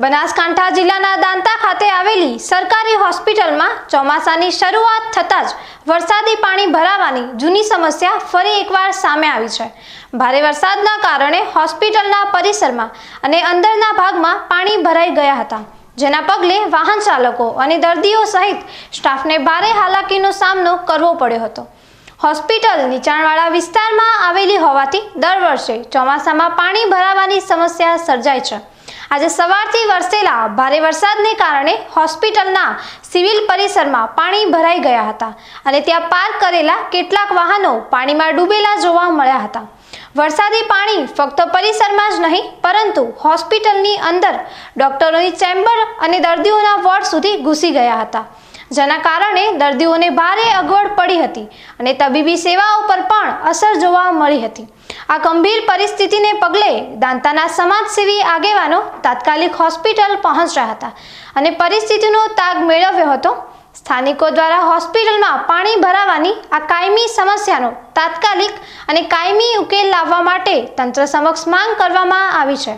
બનાસકાંઠા જિલ્લાના દાંતા ખાતે આવેલી સરકારી હોસ્પિટલમાં ચોમાસાની શરૂઆત થતાં જ વરસાદી પાણી ભરાવાની જૂની સમસ્યા ફરી એકવાર સામે આવી છે. ભારે વરસાદના કારણે હોસ્પિટલના પરિસરમાં અને અંદરના ભાગમાં પાણી ભરાઈ ગયા હતા. જેના પગલે વાહન ચાલકો અને દર્દીઓ સહિત સ્ટાફને ભારે હાલાકીનો સામનો કરવો પડ્યો હતો. હોસ્પિટલ નીચાણવાળા વિસ્તારમાં આવેલી હોવાથી દર વર્ષે ચોમાસામાં પાણી ભરાવાની સમસ્યા સર્જાય છે. આજે સવારથી વરસેલા ભારે વરસાદને કારણે હોસ્પિટલના સિવિલ પરિસરમાં પાણી ભરાઈ ગયા હતા અને ત્યાં પાર્ક કરેલા કેટલાક વાહનો પાણીમાં ડૂબેલા જોવા મળ્યા હતા. વરસાદી પાણી ફક્ત પરિસરમાં જ નહીં, પરંતુ હોસ્પિટલની અંદર ડોક્ટરોની ચેમ્બર અને દર્દીઓના વોર્ડ સુધી ઘૂસી ગયા હતા. જેના કારણે દર્દીઓને ભારે અગવડ પડી હતી અને તબીબી સેવાઓ પર પણ અસર જોવા મળી હતી. આ ગંભીર પરિસ્થિતિને પગલે દાંતાના સમાજસેવી આગેવાનો તાત્કાલિક હોસ્પિટલ પહોંચ્યા હતા અને પરિસ્થિતિનો તાગ મેળવ્યો હતો. સ્થાનિકો દ્વારા હોસ્પિટલમાં પાણી ભરાવાની આ કાયમી સમસ્યાનો તાત્કાલિક અને કાયમી ઉકેલ લાવવા માટે તંત્ર સમક્ષ માંગ કરવામાં આવી છે.